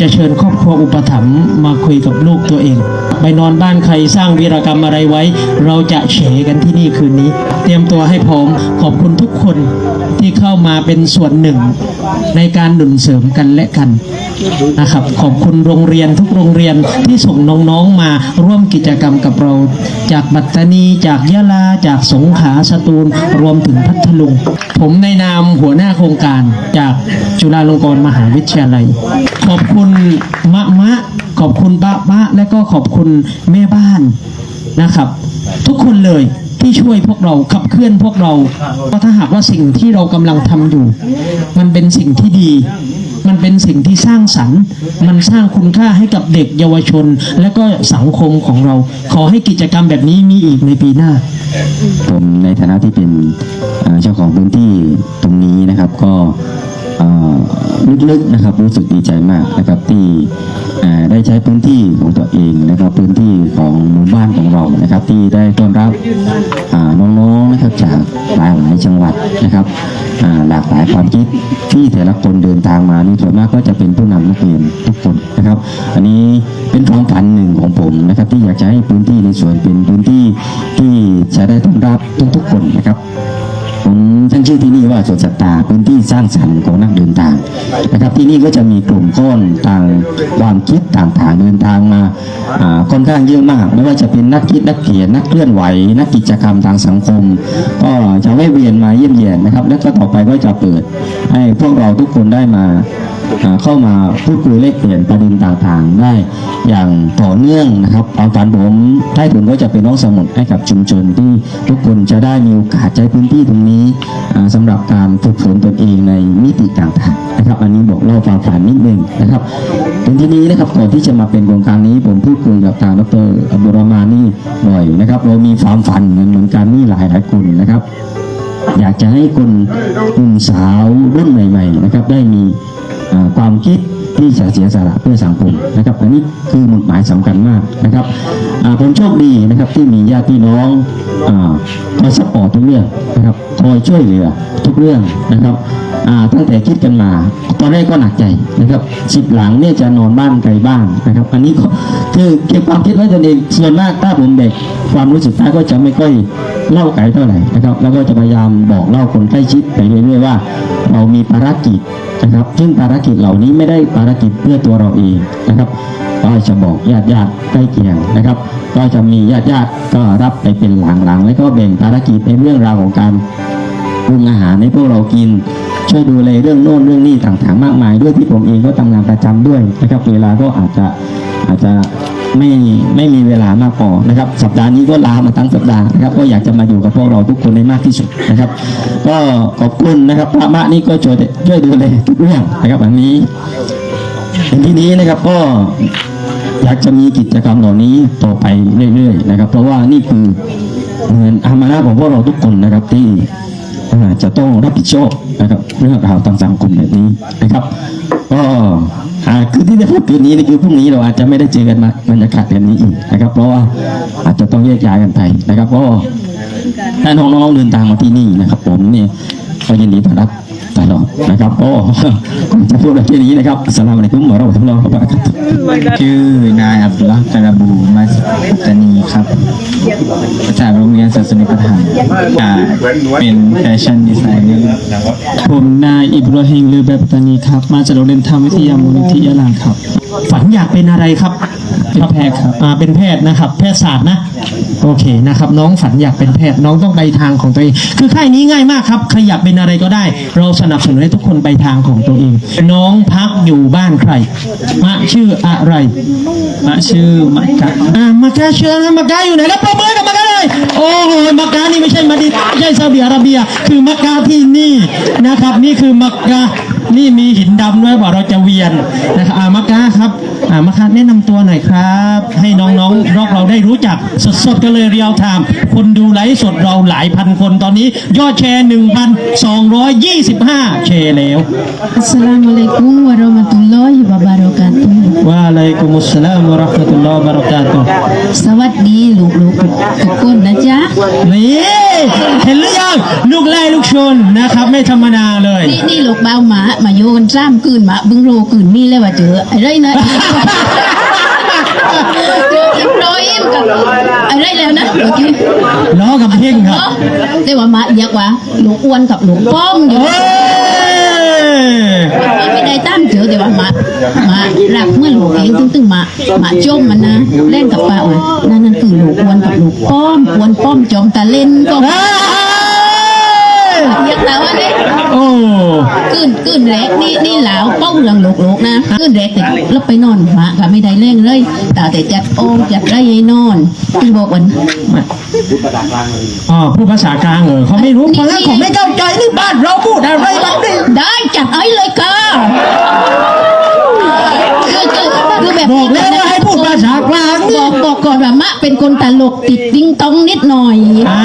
จะเชิญครอบครัวอุปถัมภ์มาคุยกับลูกตัวเอง ไปนอนบ้านใครสร้างวีรกรรมอะไรไว้ เราจะเฉกันที่นี่คืนนี้ เตรียมตัวให้พร้อมขอบคุณทุกคน ที่เข้ามาเป็นส่วนหนึ่งในการหนุนเสริมกันและกันนะครับขอบคุณโรงเรียนทุกโรงเรียนที่ส่งน้องๆมาร่วมกิจกรรมกับเรา จากปัตตานี จากยะลา จากสงขลาสตูล รวมถึงพัทลุง ผมในนามหัวหน้าโครงการจากจุฬาลงกรณ์มหาวิทยาลัย ขอบคุณมะมะ ขอบคุณปะปะและก็ขอบคุณแม่บ้านนะครับ ทุกคนเลย ที่ช่วยพวกเราขับเคลื่อนพวกเราเพราะถ้าหากว่าสิ่งที่เรากำลังทำอยู่ มันเป็นสิ่งที่ดี มันเป็นสิ่งที่สร้างสรรค์ มันสร้างคุณค่าให้กับเด็กเยาวชน และก็สังคมของเรา ขอให้กิจกรรมแบบนี้มีอีกในปีหน้า ผมในฐานะที่เป็นเจ้าของพื้นที่ตรงนี้นะครับก็ลึกๆนะครับรู้สึกดีใจมากนะครับที่ ได้ใช้พื้นที่ของตัวเองนะครับพื้นที่ของหมู่บ้านของเรานะครับ ที่ได้ต้อนรับน้องๆนะครับจากหลายหลายๆจังหวัดนะครับหลากหลายความคิดที่แต่ละคนเดินทางมานี่ส่วนมากก็จะเป็นผู้นำนักเรียนทุกคนนะครับ อันนี้เป็นความฝันหนึ่งของผมนะครับ ที่อยากจะให้พื้นที่ในส่วนเป็นพื้นที่ที่จะได้ต้อนรับทุกๆคนนะครับ ท่านชื่อที่นี่ว่าสวนสัตว์ตาพื้นที่สร้างสรรค์ของนักเดินทางนะครับที่นี่ก็จะมีกลุ่มคนต่างความคิดต่างๆเดินทางมาค่อนข้างเยอะมาก ไม่ว่าจะเป็นนักคิดนักเขียนนักเคลื่อนไหว นักกิจกรรมทางสังคม ก็จะแวะเวียนมาเยี่ยมเยียนนะครับ และก็ต่อไปก็จะเปิดให้พวกเราทุกคนได้มา เข้ามาพูดคุยแลกเปลี่ยนประเด็นต่างๆ ได้อย่างต่อเนื่องนะครับความฝันผมท้ถึงก็จะเป็นน้องสมุดให้กับชุมชนที่ทุกคนจะได้มีโอกาสใช้พื้นที่ตรงนี้อ่าสำหรับการฝึกฝนตนเองในมิติต่างๆนะครับ อันนี้บอกเล่าความฝันนิดนึงนะครับถึงที่นี้นะครับก่อนที่จะมาเป็นโครงการนี้ผมพูดคุยกับทางดรอับดุลรมานี่บ่อยนะครับ เรามีความฝันเหมือนกันนี่หลายหลายคนนะครับอยากจะให้คนกลุ่มสาวรุ่นใหม่ ๆ นะครับ ได้มี ความคิดที่จะเสียสละเพื่อสังคมนะครับอันนี้คือหมุดหมายสำคัญมากนะครับอ่าผมโชคดีนะครับที่มีญาติพี่น้องอาคอยซัพพอร์ตทุกเรื่องนะครับคอยช่วยเหลือทุกเรื่องนะครับอ่าตั้งแต่คิดกันมา ตอนแรกก็หนักใจนะครับสิบหลังเนี่ยจะนอนบ้านไกลบ้างนะครับ อันนี้ก็คือเก็บความคิดไว้ตนเองส่วนมากถ้าผมเด็กความรู้สึกท้าก็จะไม่ค่อย เล่าไกลเท่าไหร่นะครับแล้วก็จะพยายามบอกเล่าคนใกล้ชิดไปเรื่อยๆว่า เรามีภารกิจนะครับซึ่งภารกิจเหล่านี้ไม่ได้ภารกิจเพื่อตัวเราเองนะครับก็จะบอกญาติญาติๆใกล้เคียงนะครับ ก็จะมีญาติญาติๆก็รับไปเป็นหลังๆ แล้วก็แบ่งภารกิจในเรื่องราวของการปรุงอาหารให้พวกเรากิน ช่วยดูแลเรื่องโน่นเรื่องนี้ต่างๆ มากมายด้วยที่ผมเองก็ทำงานประจำด้วยนะครับเวลาก็อาจจะอาจจะ ไม่ไม่มีเวลามากพอนะครับ สัปดาห์นี้ก็ลามาทั้งสัปดาห์นะครับ ก็อยากจะมาอยู่กับพวกเราทุกคนให้มากที่สุดนะครับ ก็ขอบคุณนะครับพระมะนี่ก็ช่วยช่วยดูแลทุกเรื่องนะครับอันนี้ในที่นี้นะครับก็อยากจะมีกิจกรรมเหล่านี้ต่อไปเรื่อยๆนะครับ เพราะว่านี่คือเหมือนอามานะของพวกเราทุกคนนะครับที่ จะต้องรับผิดชอบนะครับเรื่องราวทางสังคมแบบนี้นะครับก็คือที่จะพูดคืนนี้นี่คือพรุ่งนี้เราอาจจะไม่ได้เจอกันมาบรรยากาศแบบนี้อีกนะครับ เพราะว่าอาจจะต้องแยกย้ายกันไปนะครับก็ถ้าน้องๆเดินทางมาที่นี่นะครับ ผมเนี่ยก็ยินดีต้อนรับ ตลอดนะครับก็ผมจะพูดแบบนี้นะครับสลามุอะลัยกุมวะเราะห์มะตุลลอฮ์วะบะเราะกาตุฮ์ชื่อนายอับดุลลาห์การบูมาปัตตานีครับจากโรงเรียนศาสนิประถานอ่าเป็นแฟชั่นดีไซเนอร์ผมนายอิบราฮิมลือแบบตตานีครับ มาจากโรงเรียนธรรมวิทยามูลนิธิยะลาครับ ฝันอยากเป็นอะไรครับ เป็นแพทย์ครับอ่าเป็นแพทย์นะครับ แพทยศาสตร์นะโอเคนะครับ น้องฝันอยากเป็นแพทย์น้องต้องไปทางของตัวเอง คือค่ายนี้ง่ายมากครับใครอยากเป็นอะไรก็ได้ เราสนับสนุนให้ทุกคนไปทางของตัวเอง น้องพักอยู่บ้านใครมะชื่ออะไรมะชื่อมักกะอ่ามักกะเชื่อนะมักกะอยู่ไหนครับปรบมือให้กับมักกะเลยโอ้โหมักกะนี่ไม่ใช่มาดิไม่ใช่ซาอุดิอาระเบีย คือมักกะที่นี่นะครับ นี่คือมักกะ นี่มีหินดำด้วยว่าเราจะเวียนนะครับอ่ามักกะครับอ่ามาคัดแนะนำตัวหน่อยครับ ให้น้องๆรอกเราได้รู้จักสดๆกันเลยเรียวไทม์คนดูไลฟ์สดเราหลายพันคนตอนนี้ ยอดแชร์ 1,225 แชร์แล้ว Assalamualaikum warahmatullahi wabarakatuh ว่าอะไรกุมุสสลามวะเราะห์มะตุลลอฮ์วะบะเราะกาตุฮ์สวัสดีลูกๆทุกคนนะจ๊ะนี่เห็นหรือยังลูกไล่ลูกชนนะครับ ไม่ธรรมดาเลย นี่นี่ลูกเบาหมามาโยนซ้ำคืนหมาบึงโรคืนมีแล้วว่าเจออะไรนะเจออิบรอยมกับอะไรแล้วนะเมื่อกี้ล้อกับเพ่งครับเนาะแต่ว่าหมาเยอะกว่าลูกอ้วนกับลูกป้อมอยู่เฮ้ยไม่ได้ตั้งเจอแต่ว่าหมาหมารักเมื่อลูกเองตึงตึงๆหมาหมาจมมันนะเล่นกับป้าอะนั่นนั่นคือลูกอ้วนกับลูกป้อมอ้วนป้อมจอมตาเล่นก็ เฮ้ยเรียกแล้วว่าเนี่ยโอ้กึ่นกึ่นแรกนี่นี่หลาวเป้าเรื่องโลกโลกนะกึ่นแรกแต่แล้วไปนอนหมาก็ไม่ได้เร่งเลยแต่แต่จัดโองจัดไรให้นอนที่บอกวันอ๋อพูดภาษากลางเออเขาไม่รู้เพราะงั้นเขาไม่เข้าใจนี่บ้านเราพูดอะไรบ้างดิได้จัดไอ้เลยค่ะคือคือคือแบบบอกแล้วว่าให้พูดภาษากลางบอกบอกก่อนว่ามะเป็นคนตลกติดติ้งต้องนิดหน่อยอ่า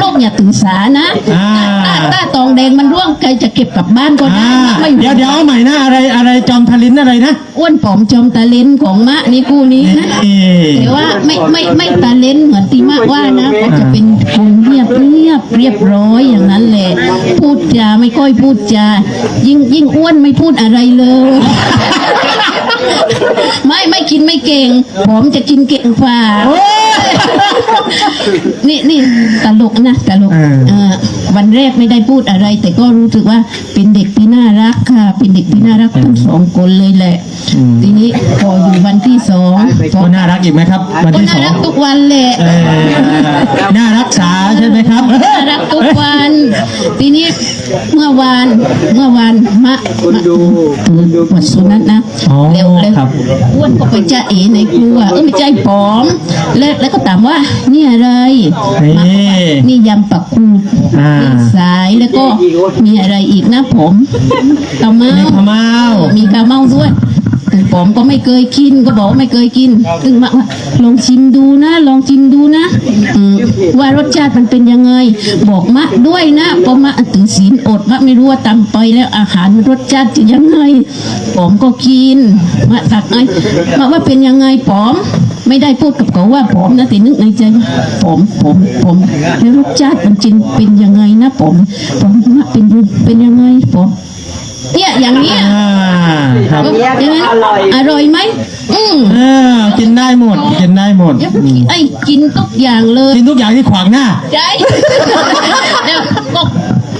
โลกอย่าถือสานะอ่าถ้าถ้าตองแดงมันร่วงใครจะเก็บกลับบ้านก็ได้อ่าไม่เดี๋ยวเดี๋ยวเอาใหม่นะอะไรอะไรจอมทลินอะไรนะอ้วนผอมจอมตาเลนของมะนี่คู่นี้นะนี่แต่ว่าไม่ไม่ไม่ตาเลนเหมือนที่มะว่านะเขาจะเป็นคนเรียบเรียบเรียบร้อยอย่างนั้นแหละพูดจาไม่ค่อยพูดจายิ่งยิ่งอ้วนไม่พูดอะไรเลยไม่ไม่กินไม่เก่งผมจะกินเก่งฝ่า โอ้ยนี่นี่ตล กนะตลกเออเออวันแรกไม่ได้พูดอะไร แต่ก็รู้สึกว่าเป็นเด็กที่น่ารักค่ะ เป็นเด็กที่น่ารักทั้งสองคนเลยแหละ ทีนี้พออยู่วันที่สองพอก็น่ารักอีกไหมครับ วันก็ที่สน่าองรักทุกวันแหละ เออน่ารักษาใช่ไหมครับ น่ารักทุกวันทีนี้เมื่อวานเมื่อวานมะมะถือวัดสุนัขนะอ๋อแล้วแล้วครับ อ้วนก็ไปจ้าเอในครัวเออไม่ใช่ผอม แล้วแล้วก็ถามว่า นี่อะไรนี่ มะก็บอกนี่ยำปักคูดอ่านี่สายแล้วก็มีอะไรอีกนะผมกะเมามีขมาวมีกะเมาด้วยถึง ผมก็ไม่เคยกินก็บอกว่าไม่เคยกินถึงมาว่าลองชิมดูนะลองชิมดูนะอืมว่ารสชาติมันเป็นยังไง บอกมะด้วยนะเพราะมะถึงศีลอดมะไม่รู้ว่าตำไปแล้วอาหารมันรสชาติจะยังไงผมก็กินมะตักไอ้มาว่าเป็นยังไงผมไม่ได้พูดกับเขาว่าผมนะแต่นึกในใจว่าผมผมผมแล้วรสชาติมันจินเป็นยังไงนะผมผมมะเป็นเป็นยังไงผม เนี่ยอย่างเนี้ยอ่าครับยังไงอร่อยไหมอืมเออกินได้หมด กินได้หมดไอ้กินทุกอย่างเลย กินทุกอย่างที่ขวางหน้า ใช่ แล้วก็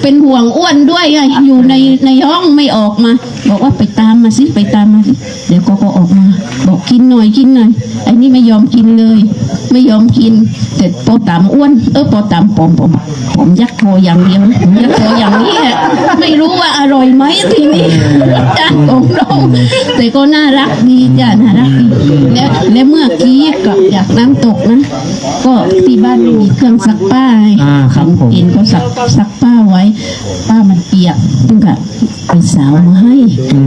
เป็นห่วงอ้วนด้วยไงอยู่ในในห้องไม่ออกมา บอกว่าไปตามมาสิไปตามมาสิเดี๋ยวก็ก็ออกมา บอกกินหน่อยกินหน่อยไอ้นี่ไม่ยอมกินเลย ไม่ยอมกินเสร็จพอตามอ้วนเออพอตามผมผมผมยักโคออย่างเดียวผมยักโคออย่างนี้แหละไม่รู้ว่าอร่อยไหมทีนี้จานของเราแต่ก็น่ารักดีจ้ะน่ารักดีแล้วแล้วเมื่อกี้กลับจากน้ำตกนะก็ที่บ้านไม่มีเครื่องซักผ้าไงอ่าครับผมเอ็นก็ซักซักผ้าไว้ป้ามันเปียกซึ่งก็ ไปสาวมาให้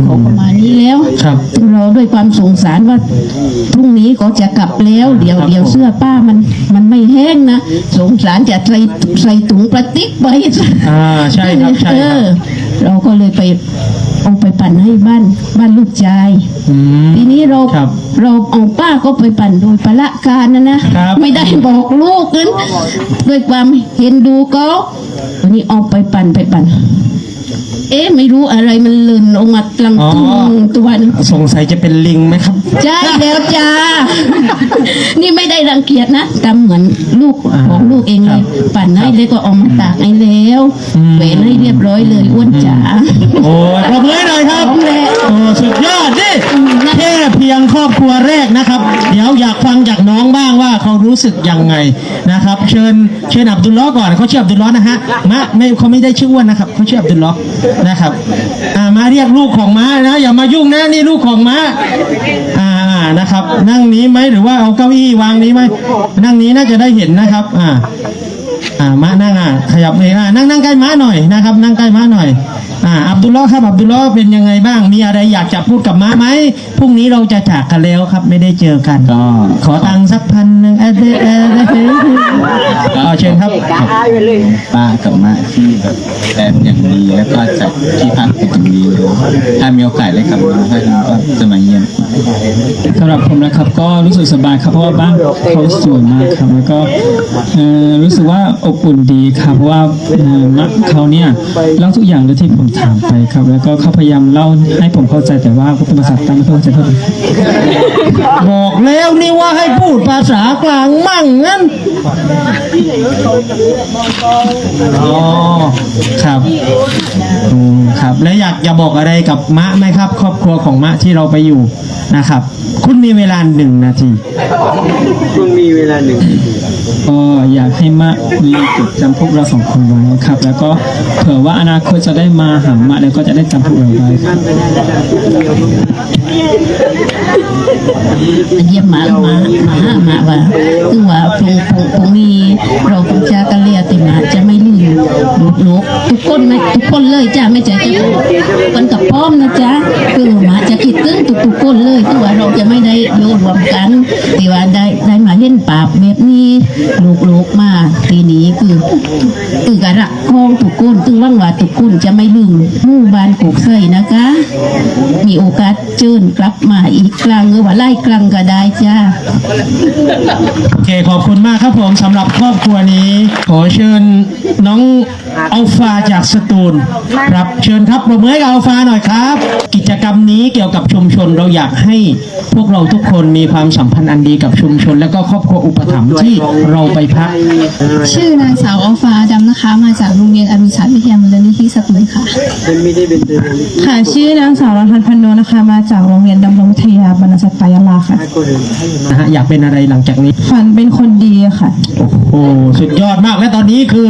ของประมาณนี้แล้วครับซึ่งเราด้วยความสงสารว่าพรุ่งนี้ก็จะกลับแล้ว เดี๋ยวครับเดี๋ยวผมเสื้อป้ามันมันไม่แห้งนะสงสารจะใส่ใส่ถุงพลาสติกไปอ่าใช่ครับใช่เอครับอเราก็เลยไปเอาไปปั่นให้บ้านบ้านลูกชายอืมทีนี้เราครับเราเอาป้าก็ไปปั่นโดยพละการนะนะครับไม่ได้บอกลูกนั้นด้วยความเห็นดูก็วันนี้เอาไปปั่นไปปั่น เอ๊ะไม่รู้อะไรมันเลื่นออกมากลางอ๋อตุ้งตัวนึงสงสัยจะเป็นลิงไหมครับใช่แล้วจ้า นี่ไม่ได้รังเกียจนะทำเหมือนลูกอ่าของลูกเองเลยปั่นให้เลยก็เอามาตากให้แล้วอืมแหวนให้เรียบร้อยเลยอ้วนจ๋าโอ้ยปรบมือให้หน่อยครับพร้อมแล้วโอ้สุดยอดนี่แค่เพียงครอบครัวแรกนะครับ เดี๋ยวอยากฟังจากน้องบ้างว่าเขารู้สึกยังไงนะครับ เชิญเชิญอับดุลล้อฮ์ก่อนเขาชื่ออับดุลล้อฮ์นะฮะมะไม่เขาไม่ได้ชื่ออ้วนนะครับเขาชื่ออับดุลล้อฮ์นะครับอ่ามาเรียกลูกของม้านะอย่ามายุ่งนะนี่ลูกของม้าอ่านะครับ นั่งนี้ไหมหรือว่าเอาเก้าอี้วางนี้ไหมนั่งนี้น่าจะได้เห็นนะครับ อ่าอ่าม้านั่งอะขยับเลยอ่านั่งนั่งใกล้ม้าหน่อยนะครับ นั่งใกล้ม้าหน่อย อ่าอ่าอับดุลลอฮ์ครับอับดุลลอฮ์เป็นยังไงบ้างมีอะไรอยากจะพูดกับม้าไหมพรุ่งนี้เราจะจากกันแล้วครับไม่ได้เจอกันก็ ขอตังค์สักพันหนึ่งเออเออเออเออเอาเชิญครับป้ากับมาที่แบบแลนอย่างดีแล้วก็จัดที่พักเป็นอย่างดีเลยถ้ามีโอกาสได้กลับมาก็จะมาเยี่ยม สำหรับผมนะครับก็รู้สึกสบายครับเพราะว่าบ้านเขาสวยมากครับ แล้วก็เอ่อรู้สึกว่าอบอุ่นดีครับเพราะว่าเอ่อมักเขาเนี่ยเล่าทุกอย่างเลยที่ผมถามไปครับ แล้วก็เขาพยายามเล่าให้ผมเข้าใจแต่ว่าผมเป็นภาษาใต้ไม่เข้าใจเท่าไหร่บอกแล้วนี่ว่าให้พูดภาษากลางมั่งงั้นอ๋อครับอืมครับ แล้วอยากจะบอกอะไรกับมะไหมครับ ครอบครัวของมะที่เราไปอยู่นะครับคุณมีเวลาหนึ่งนาทีก็อยากให้มะมีจดจำพวกเราสองคนไว้ครับ แล้วก็เผื่อว่าอนาคตจะได้มาหามะแล้วก็จะได้จำพวกเราไว้ครับมาเยี่ยมหมาหมาหมาหมาว่าคือว่าพงพงพงมีเราคงจะกันเรียติหมาจะไม่ ลืมลูกลูกทุกคนไหมทุกคนเลยจ้าไม่ใจจะกันกับป้อมนะจ๊ะคือมาจะคิดตึ้งทุกทุกคนเลยคือว่าเราจะไม่ได้โยรวมกันแต่ว่าได้ได้มาเล่นปราบแบบนี้ลูกลูกมาทีนี้คือคือกระรักคองทุกคนตึงว่างว่าทุกคนจะไม่ลืมหมู่บ้านกกใส่นะคะ มีโอกาสเจิญกลับมาอีกครั้งหรือว่าไล่ครั้งก็ได้จ้าโอเคขอบคุณมากครับผมสำหรับครอบครัวนี้ ขอเชิญน้องอัลฟาจากสตูลครับเชิญครับปรบมือให้กับอัลฟาหน่อยครับ กิจกรรมนี้เกี่ยวกับชุมชนเราอยากให้พวกเราทุกคนมีความสัมพันธ์อันดีกับชุมชน และก็ครอบครัวอุปถัมภ์ที่เราไปพัก ชื่อนางสาวอัลฟ้าดำนะคะ มาจากโรงเรียนอรุณศาสตร์วิทยามูลนิธิสตูลค่ะค่ะชื่อนางสาวรัทันพันโนนะคะ มาจากโรงเรียนดำรงวิทยาบรรณสตยาลาค่ะนะฮะอยากเป็นอะไรหลังจากนี้ฝันเป็นคนดีค่ะโอ้โหสุดยอดมากและตอนนี้คือ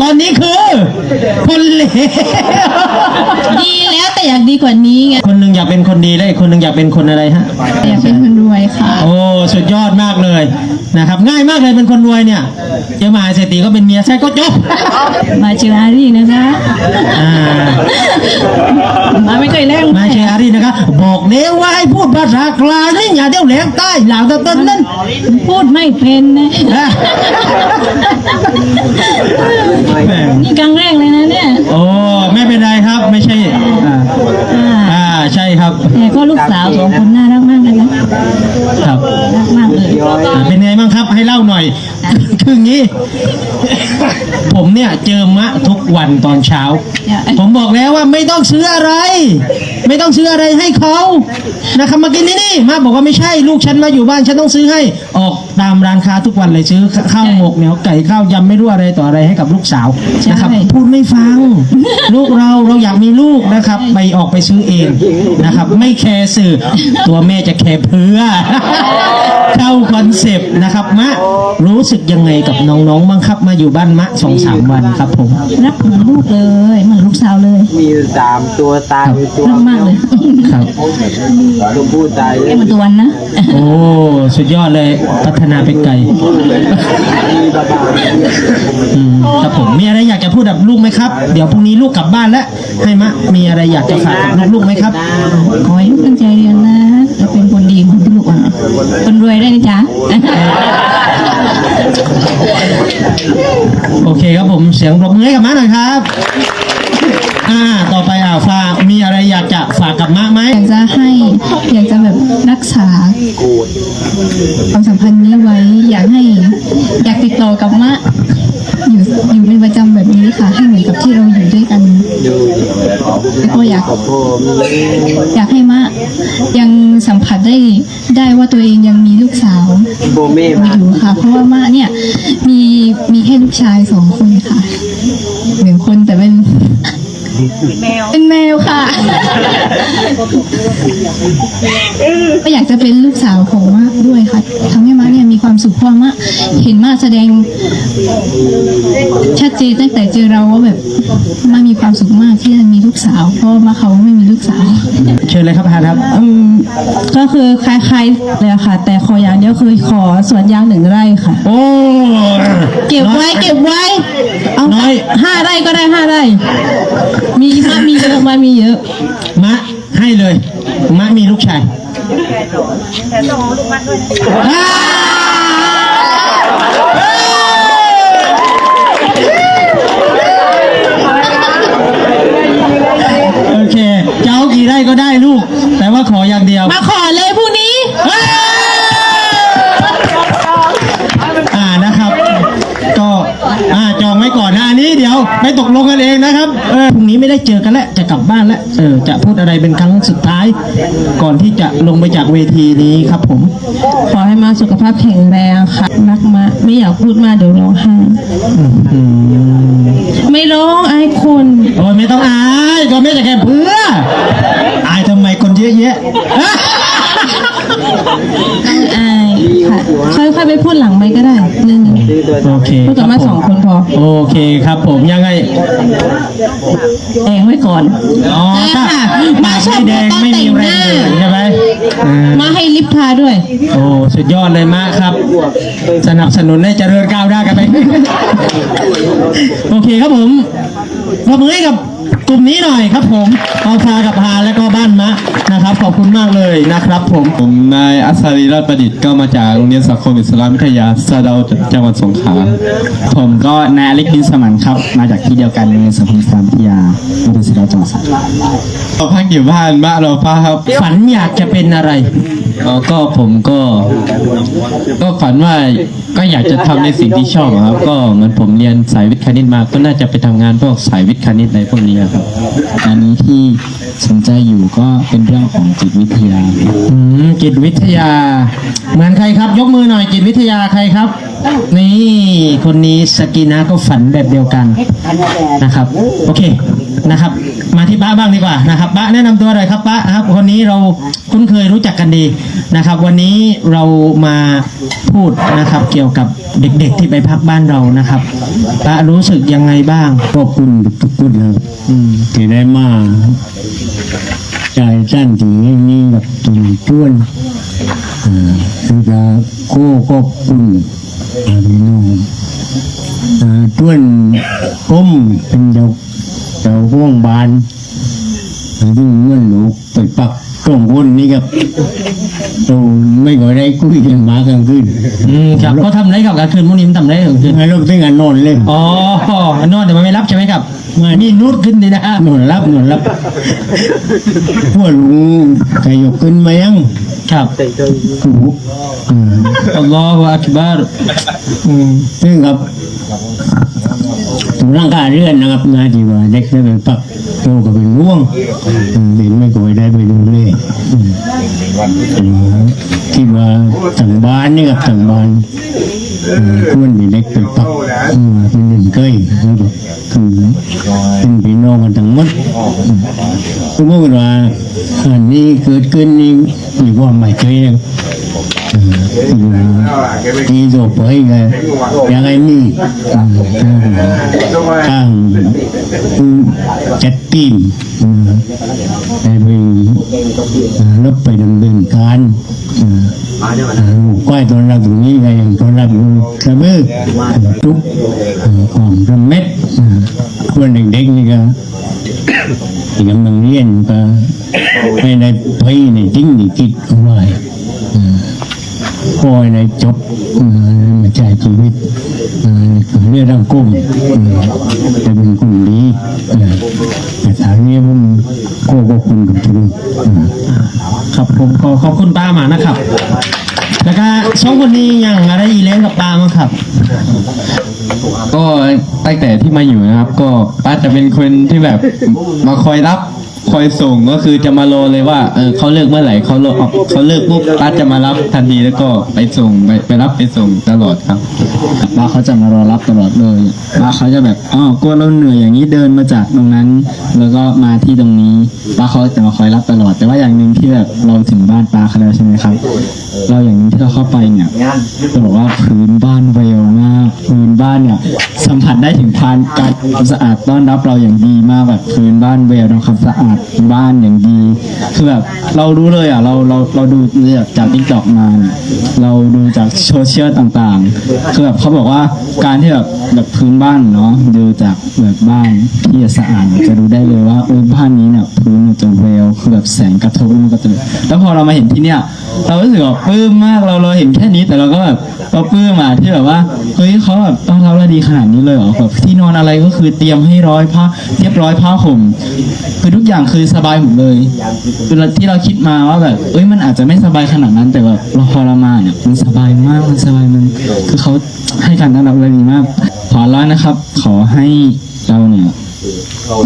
ตอนนี้คือ คนเลวดีแล้วแต่อยากดีกว่านี้ไงคนหนึ่งอยากเป็นคนดีและอีกคนหนึ่งอยากเป็นคนอะไรฮะ อยากเป็นคนรวยค่ะ โอ้สุดยอดมากเลยนะครับ ง่ายมากเลยเป็นคนรวยเนี่ยเจ้ามาเศรษฐีก็เป็นเมียใช่ก็จบมาเจออารีนะคะอ่ามาไม่เคยแลกมาเชยร์อารีนะครับบอกเน้ว่าให้พูดภาษากลางนี่อย่าเดี๋ยวแหลงใต้เหล่าตะต้นนั่นพูดไม่เป็นนะอะแหม่นี่ครั้งแรกเลยนะเนี่ยโอ้ไม่เป็นไรครับไม่ใช่อ่าอ่าใช่ครับแต่ก็ลูกสาวสองคนน่ารักมากเลยนะครับรักมากเลยอ่าเป็นไงบ้างครับให้เล่าหน่อย คืออย่างนี้ ผมเนี่ยเจอมะทุกวันตอนเช้า ผมบอกแล้วว่าไม่ต้องซื้ออะไร ไม่ต้องซื้ออะไรให้เขานะครับมากินที่นี่มาบอกว่าไม่ใช่ลูกฉันมาอยู่บ้านฉันต้องซื้อให้ออกตามร้านค้าทุกวันเลยซื้อข้าวหมกเหนียวไก่ข้าวยำไม่รู้อะไรต่ออะไรให้กับลูกสาวนะครับพูดไม่ฟัง ลูกเราเราอยากมีลูกนะครับ ไปออกไปซื้อเองนะครับ ไม่แคร์สื่อ ตัวแม่จะแคร์เพื่อเข้าคอนเซปต์นะครับมะรู้สึกยังไงกับน้องๆบ้างครับมาอยู่บ้านมะสองสามวันครับผมรักเหมือนลูกเลยเหมือนลูกสาวเลย มีอยู่สามตัวตายอยู่ตัวรักมากเลยครับตัวผู้ตายแค่มาตัววันนะโอ้สุดยอดเลยพัฒนาไปไกลอืมครับผมมีอะไรอยากจะพูดกับลูกไหมครับ เดี๋ยวพรุ่งนี้ลูกกลับบ้านแล้วให้มะมีอะไรอยากจะฝากกับลูกๆไหมครับขอให้ลูกตั้งใจเรียนนะแล้วเป็นคนดีเหมือนที่ลูกอะคนรวยได้นะจ๊ะโอเคครับผมเสียงปรบมือให้กับมะหน่อยครับ อ่า ต่อไปอ่าฝากมีอะไรอยากจะฝากกับมะไหม อยากจะให้อยากจะแบบรักษาความสัมพันธ์นี้ไว้ อยากให้ อยากติดต่อกับมะอยู่อยู่เป็นประจำแบบนี้ค่ะ ให้เหมือนกับที่เราอยู่ด้วยกัน อยากผมอยากให้มะยังสัมผัสได้ได้ว่าตัวเองยังมีลูกสาวโบเม่อยู่ค่ะ เพราะว่ามะเนี่ยมีมีแค่ลูกชายสองคนค่ะหนึ่งคนแต่เป็นเป็นแมวค่ะ ก็อยากจะเป็นลูกสาวของมะด้วยค่ะทำให้มะเนี่ยมีความสุขเพราะมะเห็นมะแสดง ชัดเจนตั้งแต่เจอเราว่าแบบมะมีความสุขมากที่จะมีลูกสาว เพราะว่าเขาไม่มีลูกสาว เชิญเลยครับพานครับอืมก็คือคล้ายๆเลยค่ะ แต่ขออย่างเดียวคือขอสวนยางหนึ่งไร่ค่ะ โอ้เก็บไว้เก็บไว้ เอาน้อย ห้าไร่ก็ได้ห้าไร่ มีมะมีเยอะมามีเยอะ มะให้เลยมะมีลูกชายอ่าโอเคจะเอากี่ไร่ก็ได้ลูก แต่ว่าขออย่างเดียว มาขอเลยพรุ่งนี้ อ่านะครับ ก็อ่าจองไว้ก่อนนะอันนี้เดี๋ยวไปตกลงกันเองนะครับเออพรุ่งนี้ไม่ได้เจอกันแล้วจะกลับบ้านแล้ว เออจะพูดอะไรเป็นครั้งสุดท้าย ก่อนที่จะลงไปจากเวทีนี้ครับผม ขอให้มาสุขภาพแข็งแรงค่ะรักมาไม่อยากพูดมากเดี๋ยวร้องไห้ไม่ร้องไอ้คนโอ้ยไม่ต้องอายก็ไม่จะแค่เพื่ออายทำไมคนเยอะแยะอาย ค่ะค่อยๆไปพูดหลังไปก็ได้นึงโอเคพูดกับมาสองคนพอ โอเคครับผมยังไงแองไว้ก่อนอ๋อถ้าปากไม่แดงไม่มีแรงเลยใช่ไหมอ่ามาให้ลิฟต์ทาด้วย โอ้สุดยอดเลยมากครับ สนับสนุนให้เจริญก้าวหน้ากันไป โอเคครับผมปรบมือให้กับก ลุ่มนี้หน่อยครับผมเอาพากับพาและก็บ้านมะนะครับ ขอบคุณมากเลยนะครับผม ผมนายอัศรีรัตน์ประดิษฐ์ก็มาจากโรงเรียนสังคมอิสลามวิทยาสะเดาจังหวัดสงขลาผมก็นายอเล็กดินสมันครับ มาจากที่เดียวกันโรงเรียนสังคมอิสลามวิทยาโรงเรียนสะเดาจังหวัดสงขลาเราพักอยู่บ้านมะเราฟ้าครับ ฝันอยากจะเป็นอะไร ก็ผมก็ ก็ฝันว่าก็อยากจะทำในสิ่งที่ชอบอะครับ ก็เหมือนผมเรียนสายวิทย์คณิตมา ก็น่าจะไปทำงานพวกสายวิทย์คณิตในพวกนี้ครับ อันนี้ที่สนใจอยู่ก็เป็นเรื่องของจิตวิทยา อืมจิตวิทยา เหมือนใครครับ ยกมือหน่อยจิตวิทยาใครครับ นี่คนนี้สกีนะก็ฝันแบบเดียวกันนะครับ โอเคนะครับ มาที่ป้าบ้างดีกว่านะครับป้าแนะนำตัวหน่อยครับป้านะครับ คนนี้เราคุ้นเคยรู้จักกันดีนะครับ วันนี้เรามาพูดนะครับเกี่ยวกับเด็กๆที่ไปพักบ้านเรานะครับป้ารู้สึกยังไงบ้างขอบคุณทุกคนครับอืมที่ได้มาใจสั้นถึงนี้กับตุนชวนอ่าคือจะโค้ขอบคุณพี่น้องอ่าชวนผมเป็นเจ้าเจ้าห้องบ้านซึ่งเมื่อลูกไปปัก ตรงคนนี้ครับเราไม่ก็ได้คุยกันมากลางคืนอืมครับเขาทำไรกับกลางคืนพวกนี้มันทำไรกลางคืนให้ลูกถึงกันนอนเล่นอ๋อนอนแต่มันไม่รับใช่ไหมครับมีนูดขึ้นดีนะนอนรับนอนรับพวกลุงขยกขึ้นมายังครับถูกอืมอัลลอฮฺอักบารอืมซึ่งครับถูกร่างกายเรื่อนนะครับนาที่ว่าเด็กได้ไปปัก โตก็เป็นง่วงเห็นไม่ก็ได้ไปดูเลยอืมอืมคิดว่าต่างบ้านนี่กับต่างบ้านควรมีเด็กไปปักเป็นหนึ่งเกยนะครับคือเป็นพี่น้องกันทั้งหมดอืมสมมติว่าอันนี้เกิดขึ้นนี่มีความหมายใจนะครับที่จบไปไงยังไงนี่ข้างจัดทีม ได้ไปรับไปดำเนินการก้อยตอนรับตรงนี้ไงตอนรับกระเบื้อทุกของระเม็ดคนเด็กๆนี่ก็ที่กำลังเรียนก็ให้ได้ไปในทิ้งในคิดเอาไว้คอยในจบมาใช้ชีวิตเรื่องร่างกุ้มจะเป็นคนดี แต่ทางนี้ผมก็ขอบคุณกับทุกคนครับผมขอขอบคุณป้ามานะครับ แล้วก็สองคนนี้ยังอะไรอีเล้งกับป้ามั้งครับ ก็ตั้งแต่ที่มาอยู่นะครับ ก็ป้าจะเป็นคนที่แบบมาคอยรับ คอยส่งก็คือจะมารอเลยว่าเออเขาเลิกเมื่อไหร่เขาเลิกเขาเลิกปุ๊บป้าจะมารับทันทีแล้วก็ไปส่งไปไปรับไปส่งตลอดครับป้าเขาจะมารอรับตลอดเลยป้าเขาจะแบบอ๋อกลัวเราเหนื่อยอย่างนี้เดินมาจากตรงนั้น แล้วก็มาที่ตรงนี้ป้าเขาจะมาคอยรับตลอด แต่ว่าอย่างหนึ่งที่แบบเราถึงบ้านป้าเขาแล้วใช่ไหมครับ เราอย่างหนี้ที่เราเข้าไปเนี่ยจะบอกว่าพื้นบ้านเวลมากพื้นบ้านเนี่ยสัมผัสได้ถึงความการความสะอาดต้อนรับเราอย่างดีมากแบบพื้นบ้านเวลทำความสะอาดบ้านอย่างดี คือแบบเรารู้เลยอะเราเราเราดูจากทิกตอกมาเนี่ยเราดูจากโซเชียลต่างๆ คือแบบเขาบอกว่าการที่แบบแบบพื้นบ้านเนาะดูจากแบบบ้านที่จะสะอาดจะดูได้เลยว่าเออบ้านนี้เนี่ยพื้นมันจะเวลคือแบบแสงกระทบมันก็จะแล้วพอเรามาเห็นที่เนี่ยเรารู้สึกแบบปลื้มมากเราเราเห็นแค่นี้แต่เราก็แบบเราปลื้มอะที่แบบว่าเฮ้ยเขาแบบต้อนรับเราดีขนาดนี้เลยเหรอแบบที่นอนอะไรก็คือเตรียมให้ร้อยผ้าเรียบร้อยผ้าห่มคือทุกอย่างคือสบายหมดเลยคือที่เราคิดมาว่าแบบเอ้ยมันอาจจะไม่สบายขนาดนั้น แต่แบบเราพอเรามาเนี่ยมันสบายมากมันสบายมัน คือเขาให้การต้อนรับเราดีมาก ขอร้อนนะครับ ขอให้เราเนี่ย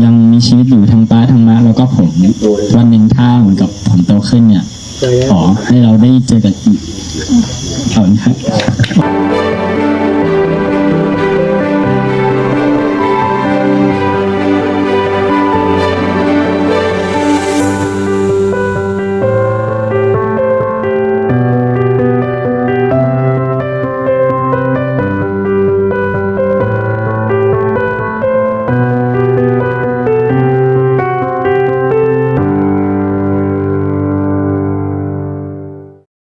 ยังมีชีวิตอยู่ทั้งป้าทั้งมาแล้วก็ผมวันหนึ่งถ้าเหมือนกับผมโตขึ้นเนี่ยขอให้เราได้เจอกันอีกขอบคุณครับ